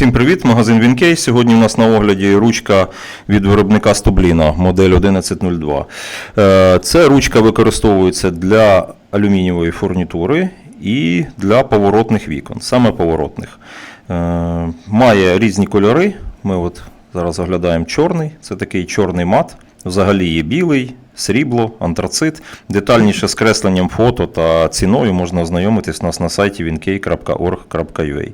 Всім привіт, магазин Вінкей. Сьогодні у нас на огляді ручка від виробника Стобліна, модель 1102. Е, Це ручка використовується для алюмінієвої фурнітури і для поворотних вікон, саме поворотних. Е, Має різні кольори. Ми от зараз оглядаємо чорний, це такий чорний мат. Взагалі є білий, срібло, антрацит. Детальніше з кресленням фото та ціною можна ознайомитись у нас на сайті winkey.org.ua.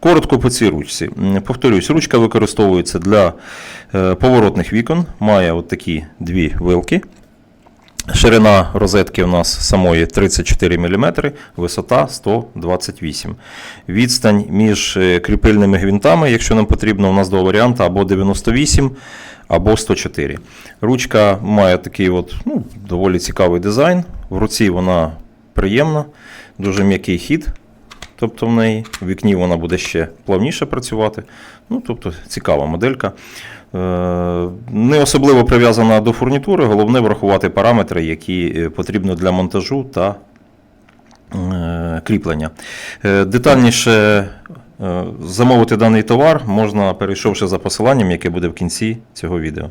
Коротко по цій ручці. Повторюсь, ручка використовується для е, поворотних вікон, має от такі дві вилки. Ширина розетки у нас самої 34 мм, висота 128 Відстань між е, кріпильними гвинтами, якщо нам потрібно, у нас два варіанти або 98, або 104. Ручка має такий от, ну, доволі цікавий дизайн. В руці вона приємна, дуже м'який хід. Тобто в неї в вікні вона буде ще плавніше працювати. Ну, тобто цікава моделька. Е, Не особливо прив'язана до фурнітури, головне врахувати параметри, які е, потрібно для монтажу та е, кріплення. Детальніше замовити даний товар можна, перейшовши за посиланням, яке буде в кінці цього відео.